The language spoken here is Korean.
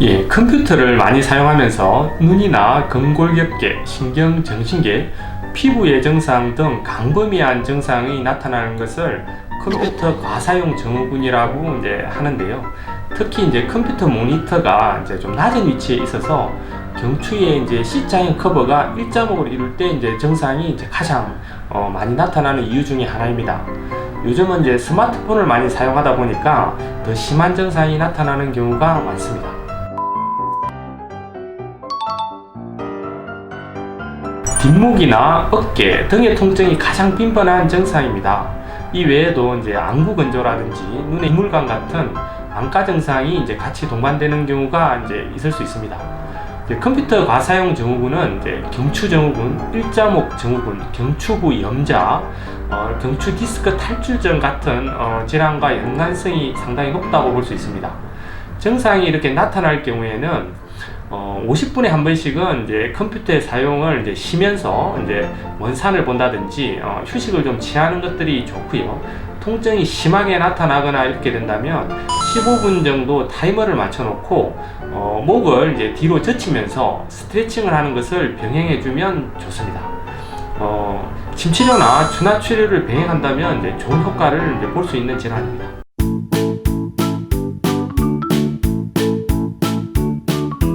예, 컴퓨터를 많이 사용하면서 눈이나 근골격계, 신경 정신계, 피부의 증상 등 광범위한 증상이 나타나는 것을 컴퓨터 과사용 증후군이라고 이제 하는데요. 특히 이제 컴퓨터 모니터가 이제 좀 낮은 위치에 있어서 경추에 이제 C자형 커버가 일자목을 이룰 때 이제 증상이 이제 가장 어, 많이 나타나는 이유 중에 하나입니다. 요즘은 이제 스마트폰을 많이 사용하다 보니까 더 심한 증상이 나타나는 경우가 많습니다. 뒷목이나 어깨 등의 통증이 가장 빈번한 증상입니다. 이 외에도 이제 안구 건조라든지 눈의 이물감 같은 안과 증상이 이제 같이 동반되는 경우가 이제 있을 수 있습니다. 컴퓨터 과사용 증후군은 이제 경추 증후군, 일자목 증후군, 경추부 염자, 어, 경추 디스크 탈출증 같은 어, 질환과 연관성이 상당히 높다고 볼 수 있습니다. 증상이 이렇게 나타날 경우에는 어, 50분에 한 번씩은 이제 컴퓨터의 사용을 이제 쉬면서 이제 원산을 본다든지 어, 휴식을 좀 취하는 것들이 좋고요. 통증이 심하게 나타나거나 이렇게 된다면 15분 정도 타이머를 맞춰놓고 어, 목을 이제 뒤로 젖히면서 스트레칭을 하는 것을 병행해주면 좋습니다. 어, 침치료나 준하 치료를 병행한다면 이제 좋은 효과를 이제 볼 수 있는 질환입니다.